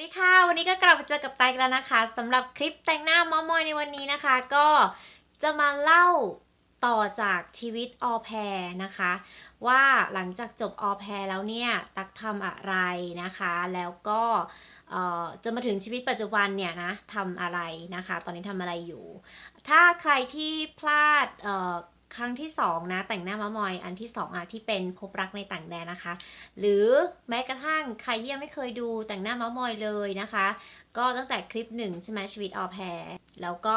ดีค่ะ วันนี้ก็กลับมาเจอกับไตกันแล้วนะคะสำหรับคลิปแต่งหน้ามอมอยในวันนี้นะคะ ก็จะมาเล่าต่อจากชีวิตออแพรนะคะ ว่าหลังจากจบออแพรแล้วเนี่ย ตักทำอะไรนะคะ แล้วก็เออจะมาถึงชีวิตปัจจุบันเนี่ยนะทำอะไรนะคะ ตอนนี้ทำอะไรอยู่ ถ้าใครที่พลาดเออ ครั้งที่สองนะแต่งหน้ามะมอยอันที่สองอะที่เป็นพบรักในต่างแดนนะคะ หรือแม้กระทั่งใครที่ยังไม่เคยดูแต่งหน้ามามอยเลยนะคะ ก็ตั้งแต่คลิปหนึ่งใช่ไหมชีวิตออแพรแล้วก็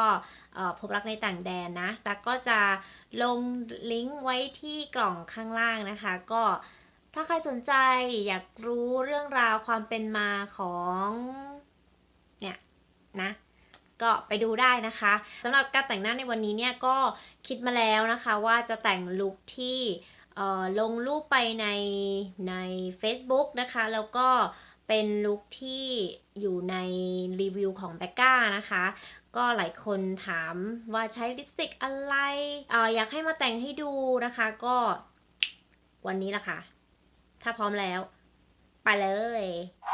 พบรักในต่างแดนนะแตั๊กก็จะลงลิงก์ไว้ที่กล่องข้างล่างนะคะ ก็ถ้าใครสนใจอยากรู้เรื่องราวความเป็นมาของเนี่ยนะ ก็ไปดูได้นะคะสำหรับการแต่งหน้าในวันนี้เนี่ยก็คิดมาแล้วนะคะ ว่าจะแต่งลุคที่ลงรูปไปในใน Facebook นะคะ แล้วก็เป็นลุคที่อยู่ในรีวิวของแบก้านะคะ ก็หลายคนถามว่าใช้ลิปสติกอะไรอออยากให้มาแต่งให้ดูนะคะ ก็วันนี้ละค่ะ ถ้าพร้อมแล้ว ไปเลย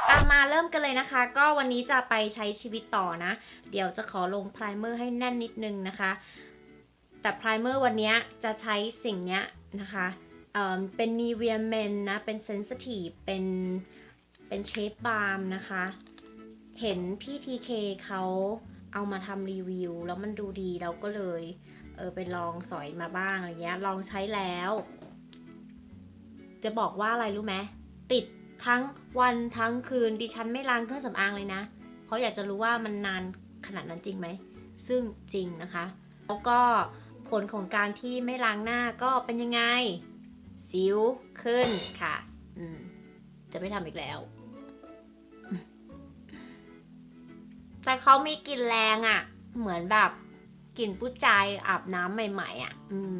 อะมาเริ่มกันเลยนะคะ ก็วันนี้จะไปใช้ชีวิตต่อนะ เดี๋ยวจะขอลงไพรเมอร์ให้แน่นนิดนึงนะคะ แต่ไพรเมอร์วันนี้จะใช้สิ่งเนี้ยนะคะเเป็น Nivea Men นะ เป็น Sensitive เป็นเป็นเชฟบาล์มนะคะ เห็นพี่ TK เขาเอามาทำรีวิว แล้วมันดูดีเราก็เลยเออไปลองสอยมาบ้างอะไรเงี้ย ลองใช้แล้ว จะบอกว่าอะไรรู้ไหมติด ทั้งวันทั้งคืนดิฉันไม่ล้างเครื่องสำอางเลยนะ เพราะอยากจะรู้ว่ามันนานขนาดนั้นจริงไหม ซึ่งจริงนะคะ แล้วก็ผลของการที่ไม่ล้างหน้าก็เป็นยังไง สิวขึ้นค่ะ อืม จะไม่ทำอีกแล้ว แต่เขามีกลิ่นแรงอะ่ะ เหมือนแบบกลิ่นผู้ชายอาบน้ำใหม่ ๆอะ่ะ อืม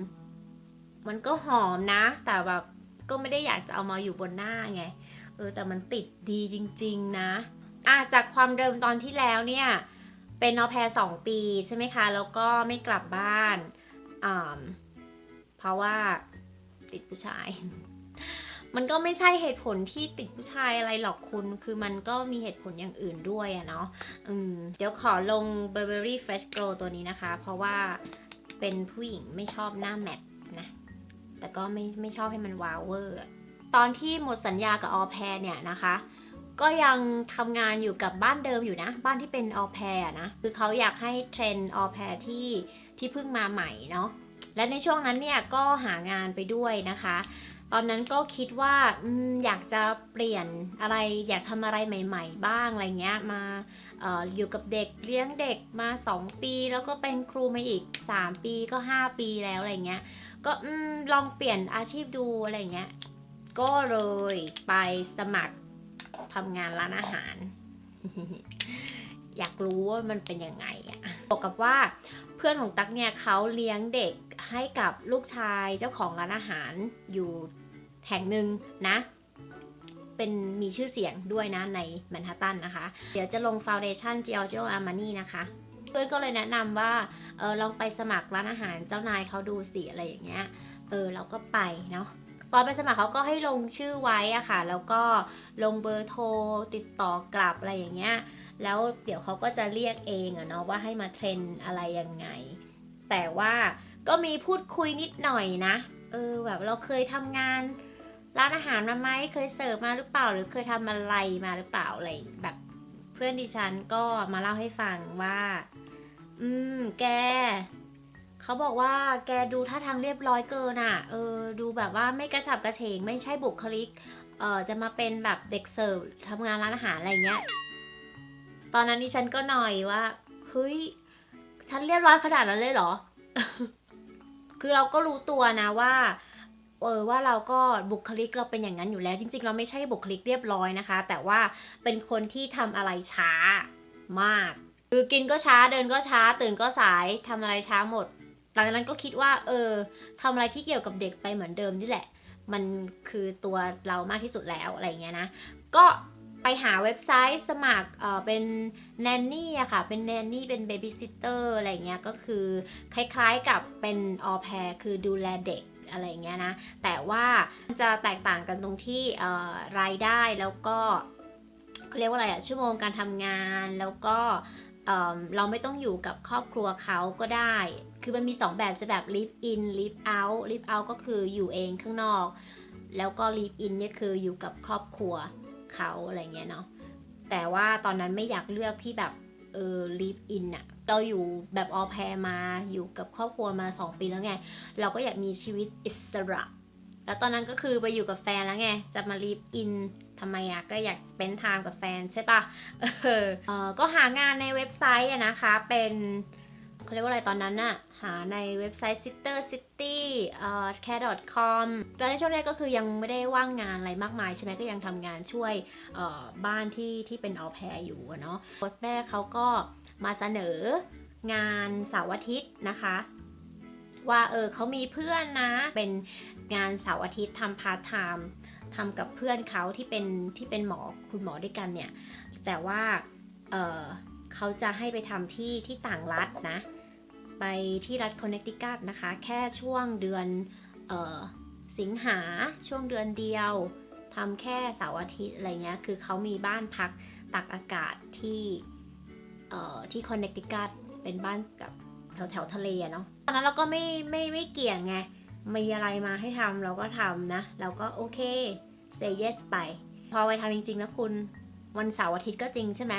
มันก็หอมนะ แต่แบบก็ไม่ได้อยากจะเอามาอยู่บนหน้าไง ออแต่มันติดดีจริง ๆ นะอะจากความเดิมตอนที่แล้วเนี่ย เป็นนอแพรสองปีใช่ไหมคะ แล้วก็ไม่กลับบ้านอ่าเพราะว่าติดผู้ชาย มันก็ไม่ใช่เหตุผลที่ติดผู้ชายอะไรหรอกคุณ คือมันก็มีเหตุผลอย่างอื่นด้วยอะเนาะเดี๋ยวขอลง Burberry Fresh Glow ตัวนี้นะคะ เพราะว่าเป็นผู้หญิงไม่ชอบหน้าแมตนะ แต่ก็ไม่ไม่ชอบให้มันวาวเวอร์ ตอนที่หมดสัญญากับออแพรเนี่ยนะคะ ก็ยังทำงานอยู่กับบ้านเดิมอยู่นะ บ้านที่เป็นออแพรนะ คือเขาอยากให้เทรนออแพรที่ที่เพิ่งมาใหม่เนาะ และในช่วงนั้นเนี่ยก็หางานไปด้วยนะคะ ตอนนั้นก็คิดว่าออยากจะเปลี่ยนอะไร อยากทำอะไรใหม่ ๆ บ้างอะไรเงี้ย มาอออยู่กับเด็กเลี้ยงเด็กมา 2 ปี แล้วก็เป็นครูมาอีก 3 ปีก็ 5 ปีแล้วอะไรเงี้ย ก็ลองเปลี่ยนอาชีพดูอะไรเงี้ย ก็เลยไปสมัครทำงานร้านอาหาร อยากรู้ว่ามันเป็นยังไงอะบอกกับว่าเพื่อนของตั๊กเนี่ยเขาเลี้ยงเด็กให้กับลูกชายเจ้าของร้านอาหารอยู่แห่งหนึ่งนะ เป็นมีชื่อเสียงด้วยนะในแมนฮัตตันนะคะ เดี๋ยวจะลงฟ u วเดชั่น Giorgio Armani นะคะเพื่อนก็เลยแนะนำว่าเออลองไปสมัครร้านอาหารเจ้านายเขาดูสิอะไรอย่างเงี้ย เออเราก็ไปเนาะ ตอนไปสมัครเขาก็ให้ลงชื่อไว้อะค่ะ แล้วก็ลงเบอร์โทรติดต่อกลับอะไรอย่างเงี้ย แล้วเดี๋ยวเขาก็จะเรียกเองอะเนาะว่าให้มาเทรนอะไรยังไง แต่ว่าก็มีพูดคุยนิดหน่อยนะ เออแบบเราเคยทำงานร้านอาหารมาไหมเคยเสิร์ฟมาหรือเปล่า หรือเคยทำอะไรมาหรือเปล่าอะไรแบบเพื่อนดิฉันก็มาเล่าให้ฟังว่า อืม แก เขาบอกว่าแกดูท่าทางเรียบร้อยเกินอะ เออ ดูแบบว่าไม่กระฉับกระเฉง ไม่ใช่บุคลิก เออจะมาเป็นแบบเด็กเสิร์ฟทำงานร้านอาหารอะไรเงี้ย ตอนนั้นดิฉันก็หน่อยว่าเฮ้ยฉันเรียบร้อยขนาดนั้นเลยเหรอ คือเราก็รู้ตัวนะว่าเออว่าเราก็บุคลิกเราเป็นอย่างนั้นอยู่แล้ว จริง ๆ เราไม่ใช่บุคลิกเรียบร้อยนะคะ แต่ว่าเป็นคนที่ทำอะไรช้ามาก คือกินก็ช้าเดินก็ช้า ตื่นก็สายทำอะไรช้าหมด หลังจากนั้นก็คิดว่า เออทำอะไรที่เกี่ยวกับเด็กไปเหมือนเดิมนี่แหละ มันคือตัวเรามากที่สุดแล้วอะไรเงี้ยนะ ก็ไปหาเว็บไซต์สมัครเอ่อเป็นแนนนี่อะค่ะ เป็นแนนนี่เป็นเบบี้ซิสเตอร์อะไรเงี้ยก็คือคล้ายๆกับเป็นออแพรคือดูแลเด็กอะไรเงี้ยนะ แต่ว่าจะแตกต่างกันตรงที่รายได้แล้วก็เขาเรียกว่าอะไรอะชั่วโมงการทำงานแล้วก็เราไม่ต้องอยู่กับครอบครัวเขาก็ได้ คือมันมี 2 แบบจะแบบ live in live out live out ก็คืออยู่เองข้างนอก แล้วก็ live in เนี่ยคืออยู่กับครอบครัวเขาอะไรเงี้ยเนาะแต่ว่าตอนนั้นไม่อยากเลือกที่แบบเออ live in อะเราอยู่แบบออแพรมาอยู่กับครอบครัวมา 2 ปีแล้วไง เราก็อยากมีชีวิตอิสระ แล้วตอนนั้นก็คือไปอยู่กับแฟนแล้วไง จะมา live in ทำไมอะก็อยาก spend time กับแฟนใช่ปะเออก็หางานในเว็บไซต์อะนะคะเป็น เขาเรียกว่าอะไรตอนนั้นน่ะ หาในเว็บไซต์ sitter city เอ่อ care com ตอนในช่วงแรกก็คือยังไม่ได้ว่างงานอะไรมากมายใช่ไหมก็ยังทำงานช่วยเอ่อบ้านที่ที่เป็นออแพร์อยู่เนาะโค้ชแม่เขาก็มาเสนองานเสาร์อาทิตย์นะคะ ว่าเออเขามีเพื่อนนะ เป็นงานเสาร์อาทิตย์ทำพาร์ทไทม์ทำกับเพื่อนเขาที่เป็นที่เป็นหมอคุณหมอด้วยกันเนี่ย แต่ว่าเออเขาจะให้ไปทำที่ที่ต่างรัฐนะ ไปที่รัฐคอนเนคติคัตนะคะ แค่ช่วงเดือนออสิงหาช่วงเดือนเดียวทำแค่เสาร์อาทิตย์อะไรเงี้ย คือเขามีบ้านพักตักอากาศที่ที่คอนเนคติคัตเป็นบ้านกับแถวแถวทะเลเนาะ ตอนนั้นเราก็ไม่ไม่ไม่เกี่ยงไง มีอะไรมาให้ทำเราก็ทำนะ เราก็โอเค say yes ไป พอไปทำจริงๆนะคุณ วันเสาร์อาทิตย์ก็จริงใช่ไหม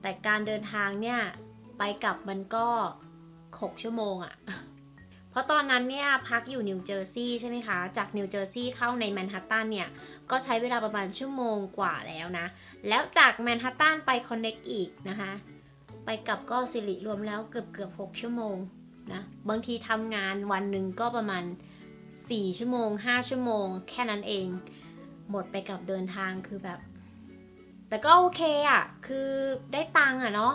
แต่การเดินทางเนี่ย ไปกลับมันก็ 6 ชั่วโมงอะเพราะตอนนั้นเนี่ยพักอยู่นิวเจอร์ซีย์ใช่ไหมคะ จากนิวเจอร์ซีย์เข้าในแมนฮัตตันเนี่ย ก็ใช้เวลาประมาณชั่วโมงกว่าแล้วนะ แล้วจากแมนฮัตตันไปคอนเน็กอีกนะคะ ไปกลับก็สิริรวมแล้วเกือบเกือบ6ชั่วโมงนะ บางทีทำงานวันหนึ่งก็ประมาณ 4 ชั่วโมง 5 ชั่วโมง แค่นั้นเอง หมดไปกับเดินทางคือแบบ แต่ก็โอเคอะคือได้ตังค์อะเนาะ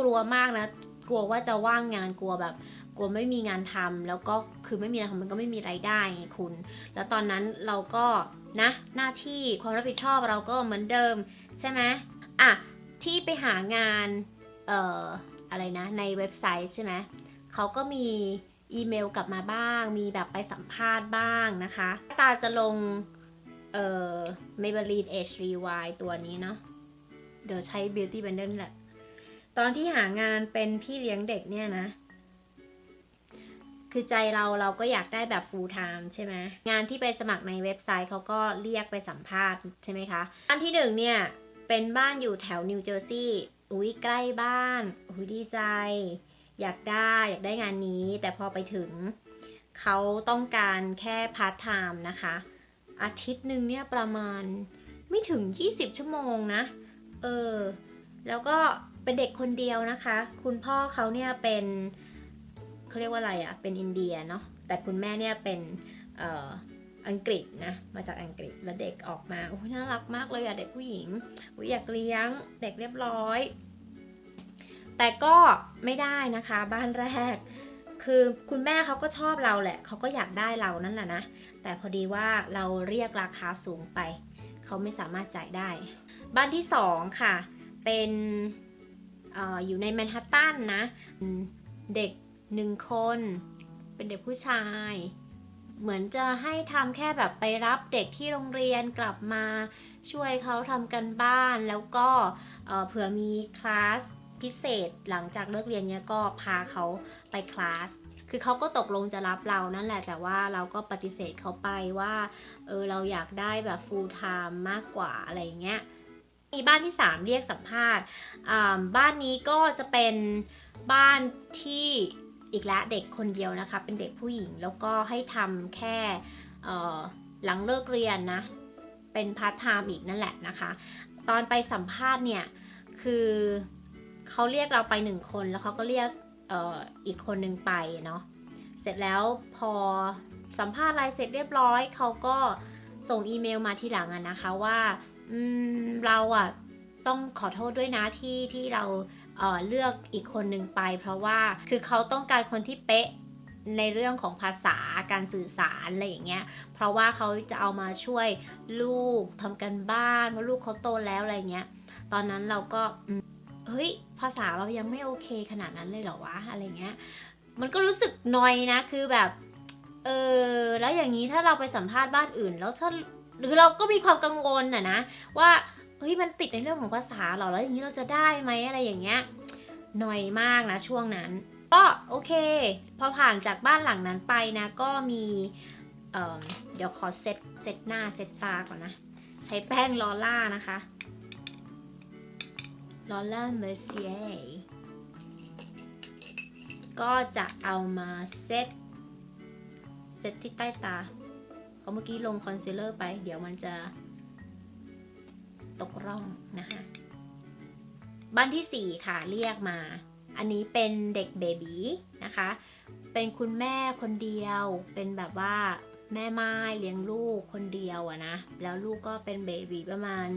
กลัวมากนะ กลัวว่าจะว่างงานกลัวแบบ กลัวไม่มีงานทำแล้วก็คือไม่มีงานทำมันก็ไม่มีไรายได้ไงคุณ แล้วตอนนั้นเราก็นะหน้าที่ความรับผิดชอบเราก็เหมือนเดิมใช่ไหมอะที่ไปหางานเอ่ออะไรนะในเว็บไซต์ใช่ไหมเขาก็มีอีเมลกลับมาบ้าง มีแบบไปสัมภาษณ์บ้างนะคะ ตาจะลงเอ่อ Maybelline Age Rewind ตัวนี้เนาะ เดี๋ยวใช้ Beauty Blender นี่แหละ ตอนที่หางานเป็นพี่เลี้ยงเด็กเนี่ยนะ คือใจเราเราก็อยากได้แบบ full time ใช่ไหมงานที่ไปสมัครในเว็บไซต์เขาก็เรียกไปสัมภาษณ์ใช่ไหมคะอันที่หนึ่งเนี่ย เป็นบ้านอยู่แถวนิวเจอร์ซีย์อุ้ยใกล้บ้านอุ้ยดีใจ อยากได้อยากได้งานนี้ แต่พอไปถึงเขาต้องการแค่พาร์ทไทม์นะคะ อาทิตย์หนึ่งเนี่ยประมาณไม่ถึง 20 ชั่วโมงนะ เออ แล้วก็ เป็นเด็กคนเดียวนะคะ คุณพ่อเขาเนี่ยเป็นเขาเรียกว่าอะไรอะ่ะเป็นอินเดียเนาะแต่คุณแม่เนี่ยเป็นเอ่ออังกฤษนะมาจากอังกฤษแล้วเด็กออกมาโอ้ยน่ารักมากเลยอะเด็กผู้หญิงอุ๊ยอยากเลี้ยงเด็กเรียบร้อย แต่ก็ไม่ได้นะคะบ้านแรก คือคุณแม่เขาก็ชอบเราแหละเขาก็อยากได้เรานั่นแหละนะแต่พอดีว่าเราเรียกราคาสูงไปเขาไม่สามารถจ่ายได้ บ้านที่สองค่ะ เป็น อยู่ในแมนฮัตตันนะ เด็กหนึ่งคน เป็นเด็กผู้ชาย เหมือนจะให้ทำแค่แบบไปรับเด็กที่โรงเรียนกลับมาช่วยเขาทำกันบ้านแล้วก็เผื่อมีคลาสพิเศษหลังจากเลิกเรียนเนี้ยก็พาเขาไปคลาส คือเขาก็ตกลงจะรับเรานั่นแหละ แต่ว่าเราก็ปฏิเสธเขาไปว่า เออเราอยากได้แบบ full time มากกว่าอะไรเงี้ย มีบ้านที่ 3 เรียกสัมภาษณ์บ้านนี้ก็จะเป็นบ้านที่อีกแล้วเด็กคนเดียวนะคะ เป็นเด็กผู้หญิงแล้วก็ให้ทำแค่หลังเลิกเรียนนะ เป็นพาร์ทไทม์อีกนั่นแหละนะคะ ตอนไปสัมภาษณ์เนี่ยคือเขาเรียกเราไปหนึ่งคนแล้วเขาก็เรียกอออีกคนหนึ่งไปเนาะเสร็จแล้วพอสัมภาษณ์อะไรเสร็จเรียบร้อยเขาก็ส่งอีเมลมาทีหลังอะนะคะว่า อืมเราอะต้องขอโทษด้วยนะที่ที่เราเออเลือกอีกคนหนึ่งไป เพราะว่าคือเขาต้องการคนที่เป๊ะในเรื่องของภาษาการสื่อสารอะไรอย่างเงี้ย เพราะว่าเขาจะเอามาช่วยลูกทำกันบ้านเพราะลูกเขาโตแล้วอะไรเงี้ย ตอนนั้นเราก็เฮ้ยภาษาเรายังไม่โอเคขนาดนั้นเลยเหรอวะอะไรเงี้ย มันก็รู้สึกนอยนะคือแบบเออแล้วอย่างนี้ถ้าเราไปสัมภาษณ์บ้านอื่น แล้วถ้า หรือเราก็มีความกังวลน่ะนะว่าเฮ้ยมันติดในเรื่องของภาษาเหรอแล้วอย่างนี้เราจะได้ไหมอะไรอย่างเงี้ยหน่อยมากนะช่วงนั้น ก็โอเค พอผ่านจากบ้านหลังนั้นไปนะ ก็มีเเดี๋ยวขอเซตเซตหน้าเซตตาก่อนนะ ใช้แป้งลอล่านะคะลอล่าเมอร์เซียก็จะเอามาเซตเซตที่ใต้ตา เพราะเมื่อกี้ลงคอนซีลเลอร์ไป เดี๋ยวมันจะตกร่องนะคะ บ้านที่ 4 ค่ะเรียกมา อันนี้เป็นเด็กเบบีนะคะ เป็นคุณแม่คนเดียว เป็นแบบว่าแม่ไม้เลี้ยงลูกคนเดียวอะนะ แล้วลูกก็เป็นเบบีประมาณ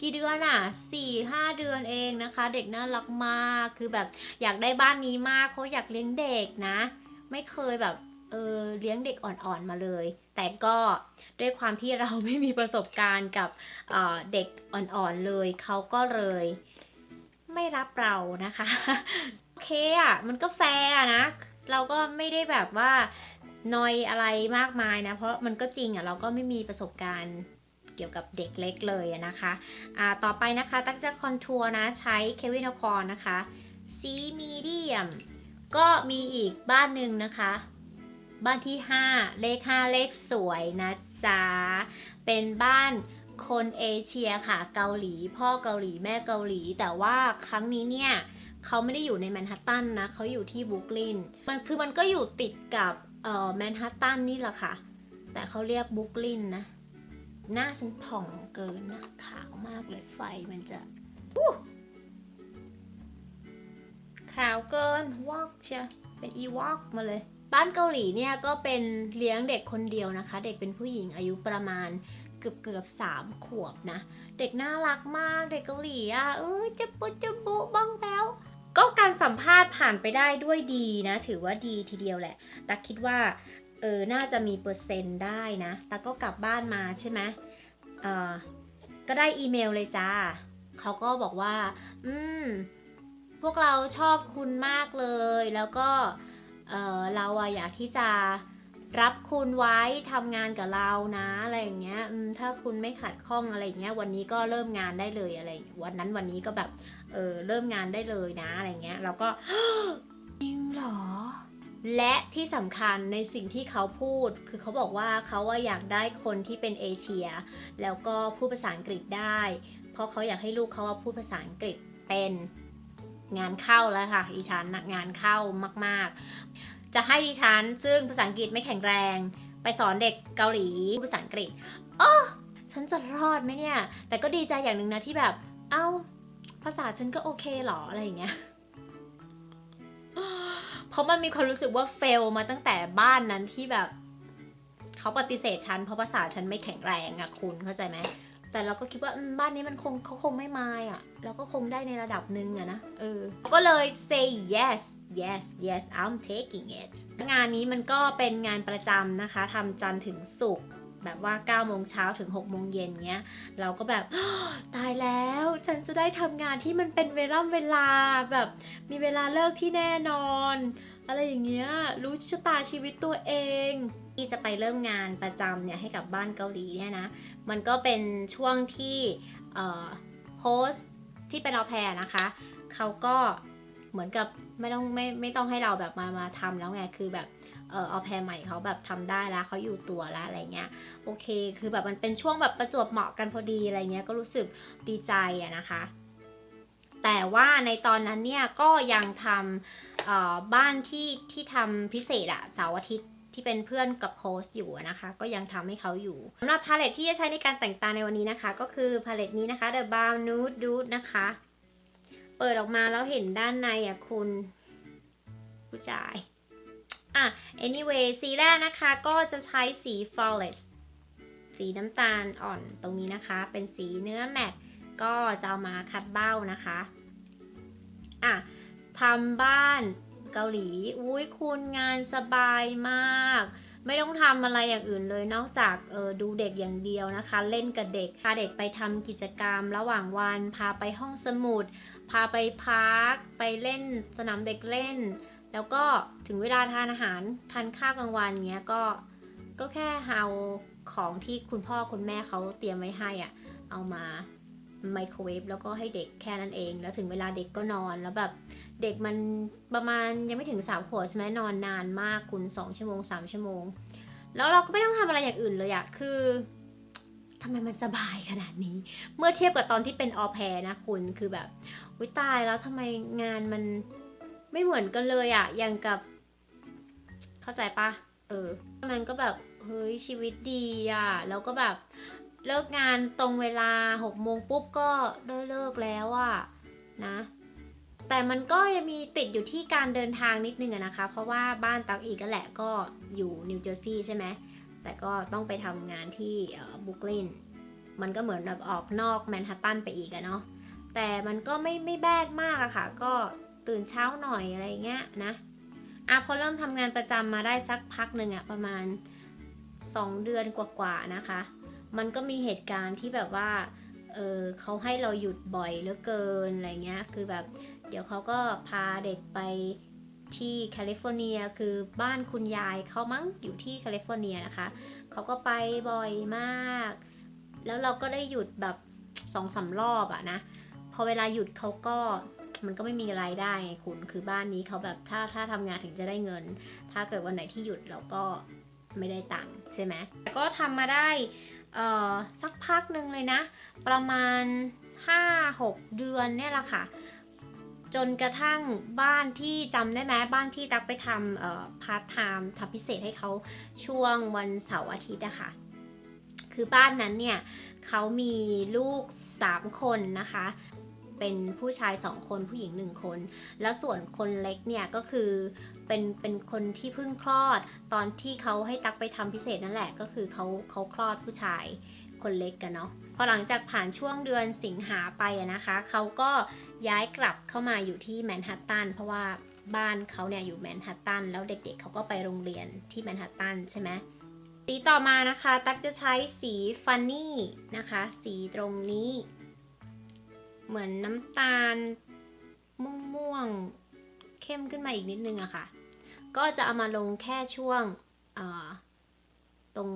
กี่เดือนอะสี่ห้าเดือนเองนะคะ เด็กน่ารักมาก คือแบบอยากได้บ้านนี้มากเพราะอยากเลี้ยงเด็กนะ ไม่เคยแบบเออเลี้ยงเด็กอ่อนๆมาเลย แต่ก็ด้วยความที่เราไม่มีประสบการณ์กับเด็กอ่อนๆเลยเขาก็เลยไม่รับเรานะคะโอเคอะมันก็แฟร์อะนะ เราก็ไม่ได้แบบว่านอยอะไรมากมายนะ เพราะมันก็จริงอะเราก็ไม่มีประสบการณ์เกี่ยวกับเด็กเล็กเลยอะนะคะอ่าต่อไปนะคะตั้งใจคอนทัวร์นะใช้เควินอคอนนะคะ สีมีเดียม ก็มีอีกบ้านหนึ่งนะคะ บ้านที่ 5 เลข 5 เลขสวยนะจ๊ะ เป็นบ้านคนเอเชียค่ะ เกาหลี พ่อเกาหลีแม่เกาหลี แต่ว่าครั้งนี้เนี่ยเขาไม่ได้อยู่ในแมนฮัตตันนะเขาอยู่ที่บรุกลิน มันคือมันก็อยู่ติดกับเอ่อแมนฮัตตันนี่แหละค่ะ แต่เขาเรียกบรุกลินนะ หน้าฉันผ่องเกินนะ ขาวมากเลยไฟมันจะอู้ขาวเกินวอกเชียเป็นอีวอกมาเลย บ้านเกาหลีเนี่ยก็เป็นเลี้ยงเด็กคนเดียวนะคะ เด็กเป็นผู้หญิงอายุประมาณเกือบเกือบสามขวบนะ เด็กน่ารักมากเด็กเกาหลีอะเอ้ยจะปุจะบุบ้องแล้วก็การสัมภาษณ์ผ่านไปได้ด้วยดีนะ ถือว่าดีทีเดียวแหละตักคิดว่าเออน่าจะมีเปอร์เซ็นต์ได้นะตักก็กลับบ้านมาใช่ไหมเออก็ได้อีเมลเลยจ้าเขาก็บอกว่า อืม พวกเราชอบคุณมากเลย แล้วก็ เเราอะอยากที่จะรับคุณไว้ทำงานกับเรานะอะไรอย่างเงี้ยถ้าคุณไม่ขัดข้องอะไรอย่างเงี้ย วันนี้ก็เริ่มงานได้เลยอะไร วันนั้นวันนี้ก็แบบเออเริ่มงานได้เลยนะอะไรเงี้ยเราก็จริงเหรอ และที่สำคัญในสิ่งที่เขาพูด คือเขาบอกว่าเขาว่าอยากได้คนที่เป็นเอเชีย แล้วก็พูดภาษาอังกฤษได้ เพราะเขาอยากให้ลูกเขาว่าพูดภาษาอังกฤษเป็น งานเข้าแล้วค่ะดิฉันงานเข้ามากๆ จะให้ดิฉันซึ่งภาษาอังกฤษไม่แข็งแรง ไปสอนเด็กเกาหลีภาษาอังกฤษโอ้ฉันจะรอดไหมเนี่ย แต่ก็ดีใจอย่างหนึ่งนะที่แบบ เอ้า ภาษาฉันก็โอเคเหรออะไรอย่างเงี้ยเพราะมันมีความรู้สึกว่าเฟลมาตั้งแต่บ้านนั้นที่แบบ เขาปฏิเสธฉันเพราะภาษาฉันไม่แข็งแรงอะคุณเข้าใจไหม แต่เราก็คิดว่าบ้านนี้มันคงเขาคงไม่มายอะเราก็คงได้ในระดับหนึ่งอะนะ เออ ก็เลย say yes yes yes I'm taking it งานนี้มันก็เป็นงานประจำนะคะทำจันทร์ถึงศุกร์แบบว่า 9 โมงเช้าถึง 6 โมงเย็นเงี้ย เราก็แบบตายแล้ว ฉันจะได้ทำงานที่มันเป็นเวลาเวลาแบบมีเวลาเลิกที่แน่นอน อะไรอย่างเงี้ย รู้ชะตาชีวิตตัวเอง ที่จะไปเริ่มงานประจำเนี่ยให้กับบ้านเกาหลีเนี่ยนะ มันก็เป็นช่วงที่โพสที่เป็นเอาแพรนะคะ เขาก็เหมือนกับไม่ต้องไม่ไม่ต้องให้เราแบบมามาทำแล้วไงคือแบบเออเอาแพรใหม่เขาแบบทำได้แล้วเขาอยู่ตัวแล้วอะไรเงี้ยโอเค คือแบบมันเป็นช่วงแบบประจวบเหมาะกันพอดีอะไรเงี้ยก็รู้สึกดีใจอะนะคะ แต่ว่าในตอนนั้นเนี่ยก็ยังทำบ้านที่ที่ทำพิเศษอะเสาร์อาทิตย์ ที่เป็นเพื่อนกับโพสต์อยู่นะคะ ก็ยังทำให้เขาอยู่สำหรับพาเลตที่จะใช้ในการแต่งตาในวันนี้นะคะ ก็คือพาเลตนี้นะคะ The Balm Nude Dude นะคะ เปิดออกมาแล้วเห็นด้านในอะคุณ ผู้ชาย อะ anyway สีแรกนะคะก็จะใช้สี flawless สีน้ำตาลอ่อนตรงนี้นะคะ เป็นสีเนื้อแมตต์ก็จะเอามาคัดเบ้านะคะ อะทำบ้าน เกาหลี อุ้ยคุณงานสบายมาก ไม่ต้องทำอะไรอย่างอื่นเลยนอกจากออดูเด็กอย่างเดียวนะคะ เล่นกับเด็ก พาเด็กไปทำกิจกรรมระหว่างวัน พาไปห้องสมุด พาไปพาร์ค ไปเล่นสนามเด็กเล่น แล้วก็ถึงเวลาทานอาหาร ทานข้าวกลางวันเงี้ยก็ ก็แค่เอาของที่คุณพ่อคุณแม่เขาเตรียมไว้ให้อะ เอามาไมโครเวฟแล้วก็ให้เด็กแค่นั้นเอง แล้วถึงเวลาเด็กก็นอนแล้วแบบ เด็กมันประมาณยังไม่ถึงสามขวบใช่ไหมนอนนานมากคุณสองชั่วโมงสามชั่วโมง แล้วเราก็ไม่ต้องทำอะไรอย่างอื่นเลยอะคือทำไมมันสบายขนาดนี้ เมื่อเทียบกับตอนที่เป็นออแพรนะคุณคือแบบวิตายแล้วทำไมงานมันไม่เหมือนกันเลยอะอย่างกับ เข้าใจปะเออตอนนั้นก็แบบเฮ้ยชีวิตดีอะแล้วก็แบบเลิกงานตรงเวลาหกโมงปุ๊บก็ได้เลิกแล้วอะนะ แต่มันก็ยังมีติดอยู่ที่การเดินทางนิดนึงนะคะ เพราะว่าบ้านตักอีกก็แหละก็อยู่นิวเจอร์ซีย์ใช่ไหมแต่ก็ต้องไปทำงานที่บุกลินมันก็เหมือนแบบออกนอกแมนฮัตตันไปอีกอะเนาะแต่มันก็ไม่ไม่แบดมากอะค่ะ ก็ตื่นเช้าหน่อยอะไรเงี้ยนะอะพอเริ่มทำงานประจำมาได้สักพักหนึ่งอะประมาณ 2 เดือนกว่าๆนะคะ มันก็มีเหตุการณ์ที่แบบว่าเออเขาให้เราหยุดบ่อยเหลือเกินอะไรเงี้ยคือแบบ เดี๋ยวเขาก็พาเด็กไปที่แคลิฟอร์เนียคือบ้านคุณยายเขามั้งอยู่ที่แคลิฟอร์เนียนะคะเขาก็ไปบ่อยมาก แล้วเราก็ได้หยุดแบบสองสามรอบอะนะพอเวลาหยุดเขาก็มันก็ไม่มีรายได้คุณคือบ้านนี้เขาแบบถ้าถ้าทำงานถึงจะได้เงิน ถ้าเกิดวันไหนที่หยุดเราก็ไม่ได้ตังค์ใช่ไหมก็ทำมาได้สักพักหนึ่งเลยนะ ประมาณ 5-6 เดือนเนี่ยแหละค่ะ จนกระทั่งบ้านที่จำได้ไหมบ้านที่ตักไปทำพาร์ทไทม์ทำพิเศษให้เขาช่วงวันเสาร์อาทิตย์อะค่ะคือบ้านนั้นเนี่ยเขามีลูก 3 คนนะคะ เป็นผู้ชาย 2 คนผู้หญิง 1 คน แล้วส่วนคนเล็กเนี่ยก็คือเป็นเป็นคนที่เพิ่งคลอด ตอนที่เขาให้ตักไปทำพิเศษนั่นแหละ ก็คือเขาเขาคลอดผู้ชายคนเล็กกันเนาะพอหลังจากผ่านช่วงเดือนสิงหาไปนะคะ เขาก็ ย้ายกลับเข้ามาอยู่ที่แมนฮัตตันเพราะว่าบ้านเขาเนี่ยอยู่แมนฮัตตันแล้วเด็กๆเขาก็ไปโรงเรียนที่แมนฮัตตันใช่ไหมสีต่อมานะคะ ตักจะใช้สีฟันนี่นะคะ สีตรงนี้ เหมือนน้ำตาลม่วงๆเข้มขึ้นมาอีกนิดนึงอะค่ะ ก็จะเอามาลงแค่ช่วงตรง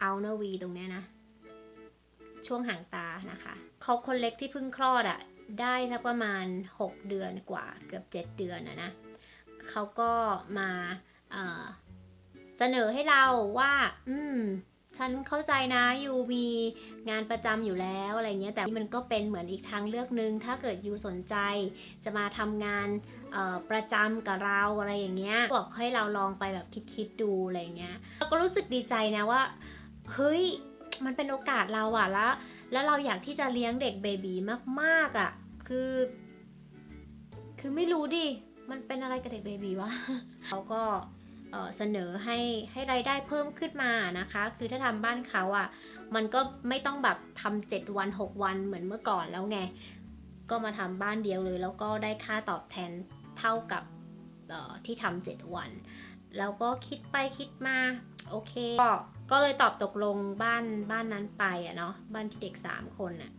เอาเนอร์วีตรงเนี้ยนะ ช่วงหางตานะคะเขาคนเล็กที่เพิ่งคลอดอะ ได้สักประมาณ 6 เดือนกว่าเกือบ 7 เดือนอะนะเขาก็มาเเสนอให้เราว่า อืม ฉันเข้าใจนะยูมีงานประจำอยู่แล้วอะไรเงี้ย แต่มันก็เป็นเหมือนอีกทางเลือกหนึ่งถ้าเกิดยูสนใจจะมาทำงานประจำกับเราอะไรอย่างเงี้ย บอกให้เราลองไปแบบคิดๆดูอะไรเงี้ยเราก็รู้สึกดีใจนะว่า เฮ้ย มันเป็นโอกาสเราอะแล้วแล้วเราอยากที่จะเลี้ยงเด็กเบบีมากๆอะ คือ คือไม่รู้ดิ มันเป็นอะไรกับเด็กเบบีวะเขาก็เเสนอให้ให้รายได้เพิ่มขึ้นมานะคะ คือถ้าทำบ้านเขาอะ่ะ มันก็ไม่ต้องแบบทำเจ็ดวัน 6 วันเหมือนเมื่อก่อนแล้วไง ก็มาทำบ้านเดียวเลย แล้วก็ได้ค่าตอบแทนเท่ากับที่ทำเจ็ดวัน แล้วก็คิดไปคิดมาโอเค ก็ก็เลยตอบตกลงบ้านบ้านนั้นไปอะเนาะบ้านที่เด็ก 3 คนน่ะ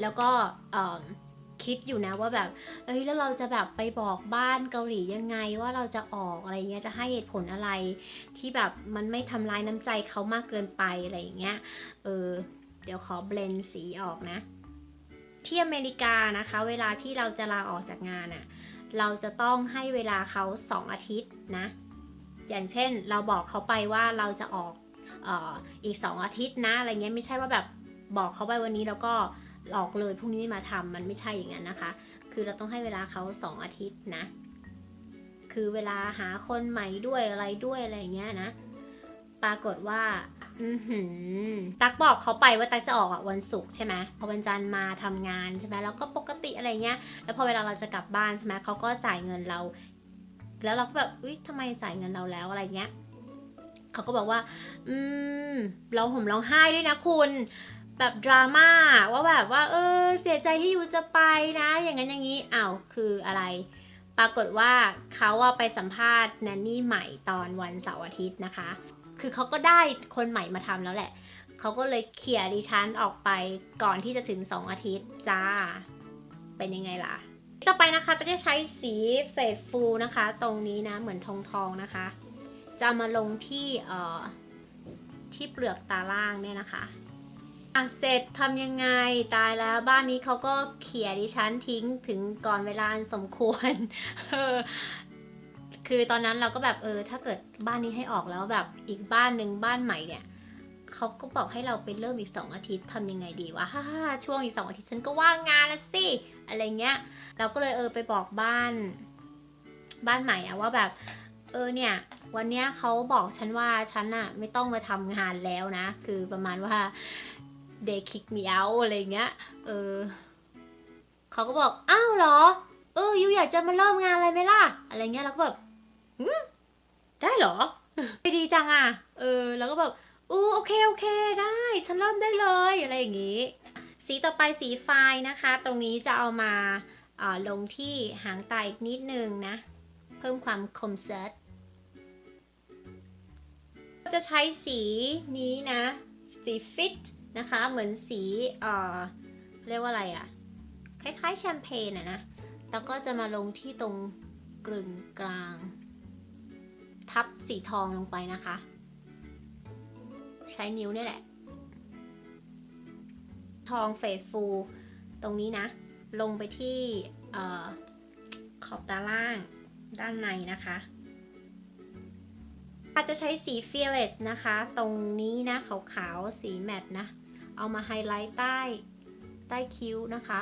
แล้วก็คิดอยู่นะว่าแบบ เอ้ยแล้วเราจะแบบไปบอกบ้านเกาหลียังไงว่าเราจะออกอะไรเงี้ยจะให้เหตุผลอะไร ที่แบบมันไม่ทำร้ายน้ำใจเขามากเกินไปอะไรอย่างเงี้ย เออ เดี๋ยวขอเบลนสีออกนะ ที่อเมริกานะคะ เวลาที่เราจะลาออกจากงานอะ่ะ เราจะต้องให้เวลาเขา 2 อาทิตย์นะ อย่างเช่นเราบอกเขาไปว่าเราจะออกอออีก 2 อาทิตย์นะอะไรเงี้ยไม่ใช่ว่าแบบบอกเขาไปวันนี้แล้วก็ ออกเลยพรุ่งนี้ไม่มาทำมันไม่ใช่อย่างนั้นนะคะ คือเราต้องให้เวลาเขาสองอาทิตย์นะ คือเวลาหาคนใหม่ด้วยอะไรด้วยอะไรอย่างเงี้ยนะ ปรากฏว่าอือหือตักบอกเขาไปว่าตักจะออกอะวันศุกร์ใช่ไหมพอวันจันทร์มาทำงานใช่ไหมแล้วก็ปกติอะไรเงี้ย แล้วพอเวลาเราจะกลับบ้านใช่ไหมเขาก็จ่ายเงินเรา แล้วเราก็แบบอุ้ยทำไมจ่ายเงินเราแล้วอะไรเงี้ยเขาก็บอกว่า อืมเราผมร้องไห้ด้วยนะคุณ แบบดราม่าว่าแบบว่า เออ เสียใจที่ยูจะไปนะ อย่างนั้นอย่างนี้อ้าวคืออะไร ปรากฏว่าเขาไปสัมภาษณ์แนนนี่ใหม่ตอนวันเสาร์อาทิตย์นะคะ คือเขาก็ได้คนใหม่มาทำแล้วแหละ เขาก็เลยเขี่ยดิฉันออกไปก่อนที่จะถึง 2 อาทิตย์จ้า เป็นยังไงล่ะ ต่อไปนะคะจะใช้สีเฟดฟูนะคะ ตรงนี้นะเหมือนทองทองนะคะ จะมาลงที่เอ่อที่เปลือกตาล่างเนี่ยนะคะ อะเสร็จทำยังไงตายแล้วบ้านนี้เขาก็เขี่ยดิฉันทิ้งถึงก่อนเวลาสมควรเออคือตอนนั้นเราก็แบบเออ ถ้าเกิดบ้านนี้ให้ออกแล้วแบบอีกบ้านหนึ่งบ้านใหม่เนี่ยเขาก็บอกให้เราไปเริ่มอีกสองอาทิตย์ทำยังไงดีวะฮ่าช่วงอีกสองอาทิตย์ฉันก็ว่างงานละสิอะไรเงี้ย เราก็เลยเออไปบอกบ้าน บ้านใหม่อะว่าแบบ เออเนี่ย วันเนี้ยเขาบอกฉันว่าฉันอะไม่ต้องมาทำงานแล้วนะ คือประมาณว่า they kick me out อะไรเงี้ย เออเขาก็บอก อ้าวเหรอ เออยูอยากจะมาเริ่มงานอะไรไหมล่ะ อะไรเงี้ยเราก็แบบได้เหรอไม่ดีจังอะ เออ แล้วก็แบบอู้โอเคโอเคได้ ฉันเริ่มได้เลยอะไรอย่างงี้ สีต่อไปสีไฟนะคะ ตรงนี้จะเอามาาลงที่หางตาอีกนิดนึงนะ เพิ่มความคมเซิร์ตจะใช้สีนี้นะ สีฟิต นะคะ เหมือนสีเอ่อเรียกว่าอะไรอะคล้ายๆแชมเปญอะนะ แล้วก็จะมาลงที่ตรงกลึงกลาง ทับสีทองลงไปนะคะ ใช้นิ้วนี่แหละ ทองเฟดฟูตรงนี้นะ ลงไปที่ขอบตาล่างด้านในนะคะอาจจะใช้สี Fearless นะคะ ตรงนี้นะขาวๆ สีแมตนะ เอามาไฮไลท์ใต้ใต้คิ้วนะคะ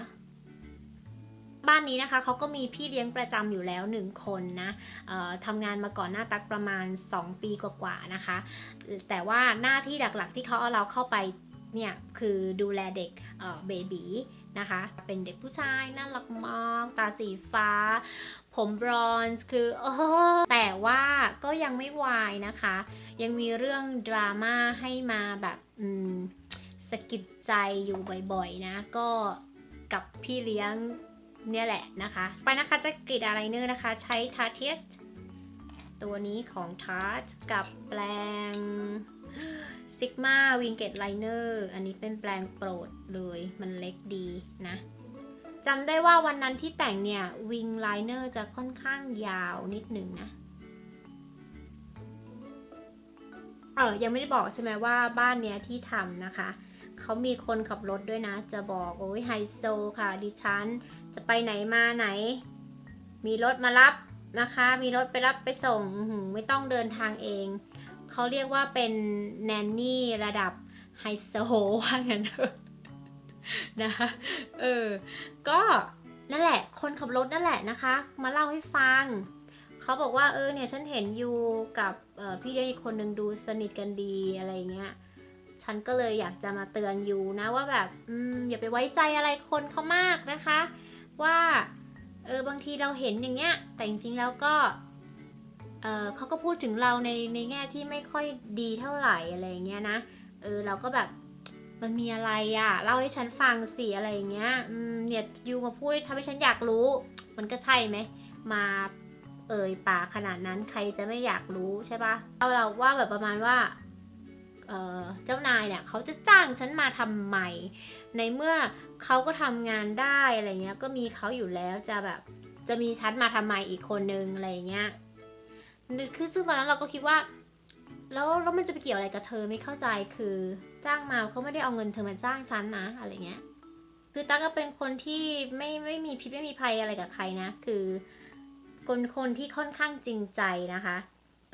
บ้านนี้นะคะเขาก็มีพี่เลี้ยงประจำอยู่แล้วหนึ่งคนนะทำงานมาก่อนหน้าตักประมาณ 2 ปีกว่าๆนะคะ แต่ว่าหน้าที่หลักๆที่เขาเอาเราเข้าไปเนี่ยคือดูแลเด็กเบบีนะคะ เป็นเด็กผู้ชายน่ารักมากตาสีฟ้า ผมบรอนซ์คือเออแต่ว่าก็ยังไม่วายนะคะ ยังมีเรื่องดราม่าให้มาแบบอืม สะกิดใจอยู่บ่อยๆนะ ก็กับพี่เลี้ยงเนี่ยแหละนะคะ ไปนะคะจะกรีดอะไรเนอร์นะคะ ใช้ t a r t i s t ตัวนี้ของ Tart กับแปลง Sigma Wingate Liner อันนี้เป็นแปลงโปรดเลยมันเล็กดีนะจำได้ว่าวันนั้นที่แต่งเนี่ย วิงไลเนอร์จะค่อนข้างยาวนิดหนึ่งนะเออยังไม่ได้บอกใช่ไหมว่าบ้านเนี้ยที่ทำนะคะ เขามีคนขับรถด้วยนะ จะบอกโอ้ยไฮโซค่ะดิฉัน จะไปไหนมาไหน มีรถมารับนะคะ มีรถไปรับไปส่งไม่ต้องเดินทางเอง เขาเรียกว่าเป็นแนนนี่ระดับไฮโซว่างั้นเถอนะคะเออ ก็นั่นแหละ คนขับรถนั่นแหละนะคะ มาเล่าให้ฟัง เขาบอกว่าเออเนี่ยฉันเห็นยูกับออพี่เลี้ยงอีกคนนึงดูสนิทกันดีอะไรเงี้ย ฉันก็เลยอยากจะมาเตือนยูนะว่าแบบอืมอย่าไปไว้ใจอะไรคนเขามากนะคะ ว่าเออบางทีเราเห็นอย่างเงี้ย แต่จริงๆแล้วก็เออเขาก็พูดถึงเราในในแง่ที่ไม่ค่อยดีเท่าไหร่อะไรเงี้ยนะเออเราก็แบบมันมีอะไรอะ่ะเล่าให้ฉันฟังสิอะไรอย่างเงี้ยอืมเนี่ยยูมาพูดทำให้ฉันอยากรู้ มันก็ใช่ไหมมาเอ่ยปากขนาดนั้นใครจะไม่อยากรู้ใช่ปะเอาเราว่าแบบประมาณว่า เเจ้านายเนี่ยเขาจะจ้างฉันมาทำใหม่ในเมื่อเขาก็ทำงานได้อะไรเงี้ยก็มีเขาอยู่แล้วจะแบบจะมีฉันมาทำไมอีกคนนึงอะไรเงี้ยคือซึ่งตอนนั้นเราก็คิดว่า แล้วแล้วมันจะไปเกี่ยวอะไรกับเธอไม่เข้าใจคือจ้างมาเขาไม่ได้เอาเงินเธอมาจ้างฉันนะอะไรเงี้ยคือตั๊กก็เป็นคนที่ไม่ไม่มีพิษไม่มีภัยอะไรกับใครนะ คือคนคนที่ค่อนข้างจริงใจนะคะ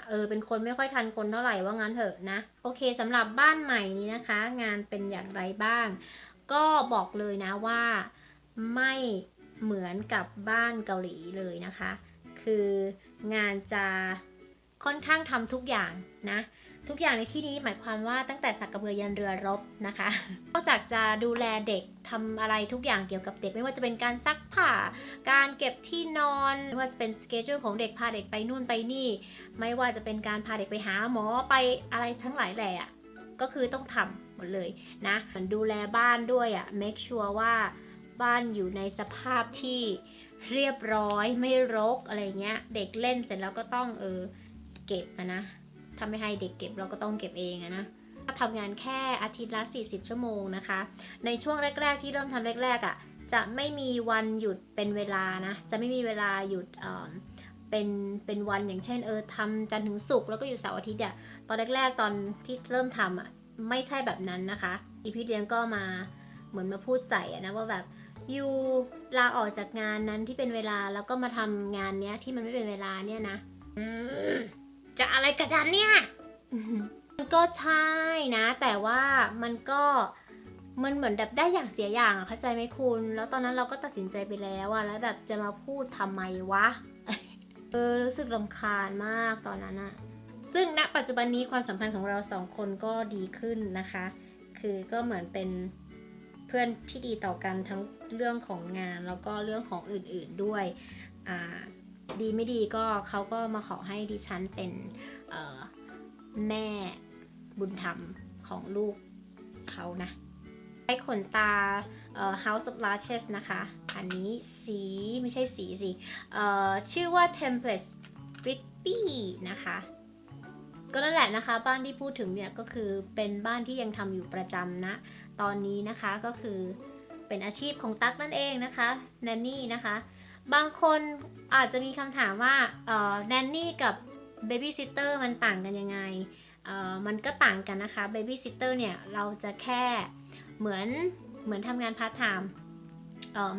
เออเป็นคนไม่ค่อยทันคนเท่าไหร่ว่างั้นเถอะนะ โอเคสำหรับบ้านใหม่นี้นะคะ งานเป็นอย่างไรบ้าง ก็บอกเลยนะว่าไม่เหมือนกับบ้านเกาหลีเลยนะคะ คืองานจะค่อนข้างทำทุกอย่างนะ ทุกอย่างในที่นี้หมายความว่าตั้งแต่สักกระเบือยันเรือรบนะคะ นอกจากจะดูแลเด็กทำอะไรทุกอย่างเกี่ยวกับเด็ก ไม่ว่าจะเป็นการซักผ้า การเก็บที่นอนไม่ว่าจะเป็นสเกจ u ของเด็กพาเด็กไปนู่นไปนี่ ไม่ว่าจะเป็นการพาเด็กไปหาหมอไปอะไรทั้งหลายแหล่อะก็คือต้องทำหมดเลยนะมือนดูแลบ้านด้วยอะ make sure ว่าบ้านอยู่ในสภาพที่เรียบร้อยไม่รกอะไรเงี้ย เด็กเล่นเสร็จแล้วก็ต้องเออเก็บนะ ถ้าไม่ให้เด็กเก็บเราก็ต้องเก็บเองอะนะทำงานแค่อาทิตย์ละ 40 ชั่วโมงนะคะ ในช่วงแรก ๆ ที่เริ่มทำแรก ๆอะ่ะจะไม่มีวันหยุดเป็นเวลานะ จะไม่มีเวลาหยุดเออเป็นเป็นวันอย่างเช่นเออทำจันทร์ถึงศุกร์แล้วก็อยู่เสาร์อาทิตย์อะตอนแรก ๆ ตอนที่เริ่มทำอะไม่ใช่แบบนั้นนะคะ อีพี่เลี้ยงก็มาเหมือนมาพูดใส่อะนะว่าแบบอยู่ลาออกจากงานนั้นที่เป็นเวลาแล้วก็มาทำงานเนี้ยที่มันไม่เป็นเวลาเนี่ยนะ จะอะไรกับฉันเนี่ยมันก็ใช่นะ แต่ว่ามันก็มันเหมือนแบบได้อย่างเสียอย่างเข้าใจไหมคุณ แล้วตอนนั้นเราก็ตัดสินใจไปแล้วอะแล้วแบบจะมาพูดทำไมวะเออรู้สึกรำคาญมากตอนนั้นอะซึ่งณปัจจุบันนี้ความสัมพันธ์ของเราสองคนก็ดีขึ้นนะคะ คือก็เหมือนเป็นเพื่อนที่ดีต่อกันทั้งเรื่องของงานแล้วก็เรื่องของอื่นๆด้วยอ่า ดีไม่ดีก็เขาก็มาขอให้ดิฉันเป็นแม่บุญธรรมของลูกเขานะไอ้ขนตาเอ่อ House of Lashes นะคะ อันนี้สีไม่ใช่สีสิชื่อว่า Template f i t b y นะคะ ก็นั่นแหละนะคะ บ้านที่พูดถึงเนี่ยก็คือเป็นบ้านที่ยังทำอยู่ประจำนะ ตอนนี้นะคะก็คือเป็นอาชีพของตั๊กนั่นเองนะคะแนนนี่นะคะ บางคนอาจจะมีคำถามว่าแนนนี่กับเบบี้ซิสเตอร์มันต่างกันยังไง มันก็ต่างกันนะคะเบบี้ซิสเตอร์เนี่ยเราจะแค่เหมือนเหมือนทำงานพาร์ทไทม์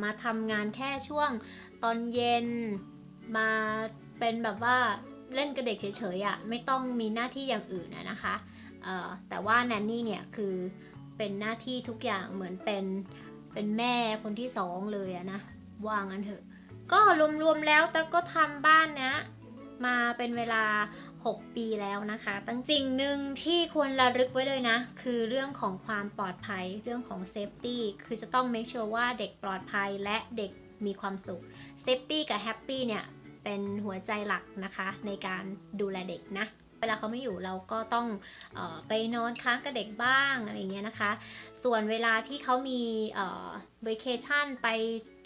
มาทำงานแค่ช่วงตอนเย็นมาเป็นแบบว่าเล่นกับเด็กเฉยๆอะ่ะไม่ต้องมีหน้าที่อย่างอื่นนะคะแต่ว่าแนนนี่เนี่ยคือเป็นหน้าที่ทุกอย่างเหมือนเป็นเป็นแม่คนที่สองเลยอะนะวางั้นเถอะ ก็รวมๆแล้วแต่ก็ทำบ้านเนี้ยมาเป็นเวลา 6 ปีแล้วนะคะ ตั้งสิ่งหนึ่งที่ควรระลึกไว้เลยนะ คือเรื่องของความปลอดภัย เรื่องของเซฟตี้ คือจะต้อง make sure ว่าเด็กปลอดภัยและเด็กมีความสุข เซฟตี้กับแฮปปี้เนี่ย เป็นหัวใจหลักนะคะ ในการดูแลเด็กนะ เวลาเขาไม่อยู่เราก็ต้องออไปนอนค้างกับเด็กบ้างอะไรเงี้ยนะคะ ส่วนเวลาที่เขามีเอ่อ vacation ไป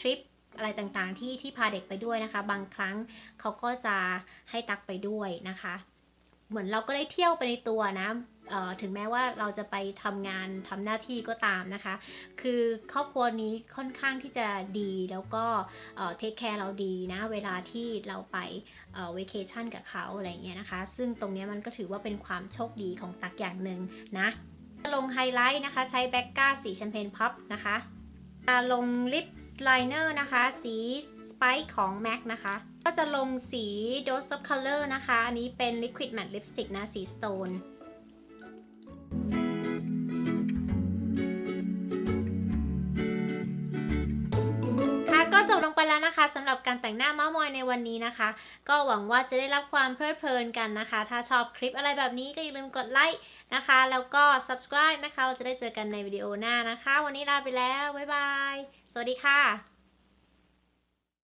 ทริป อะไรต่างๆ ที่ที่พาเด็กไปด้วยนะคะ บางครั้งเขาก็จะให้ตักไปด้วยนะคะ เหมือนเราก็ได้เที่ยวไปในตัวนะถึงแม้ว่าเราจะไปทำงานทำหน้าที่ก็ตามนะคะ คือครอบครัวนี้ค่อนข้างที่จะดีแล้วก็เทคแคร์เราดีนะ เวลาที่เราไปเอ่อ vacation กับเขาอะไรอย่างเงี้ยนะคะ ซึ่งตรงเนี้ยมันก็ถือว่าเป็นความโชคดีของตักอย่างหนึ่งนะ ลงไฮไลท์นะคะ ใช้แบ็กก้าสีแชมเปญพับนะคะ ลงลิปไลเนอร์นะคะ สีสไปค์ของ MAC นะคะ ก็จะลงสี Dose of Color นะคะ อันนี้เป็น Liquid Matte Lipstick นะ สี Stone ค่ะก็จบลงไปแล้วนะคะสำหรับการแต่งหน้าม้ามอยในวันนี้นะคะ ก็หวังว่าจะได้รับความเพลิดเพลินกันนะคะ ถ้าชอบคลิปอะไรแบบนี้ก็อย่าลืมกดไลค์ นะคะ แล้วก็ subscribe นะคะ เราจะได้เจอกันในวิดีโอหน้านะคะ วันนี้ลาไปแล้ว บ๊ายบาย สวัสดีค่ะ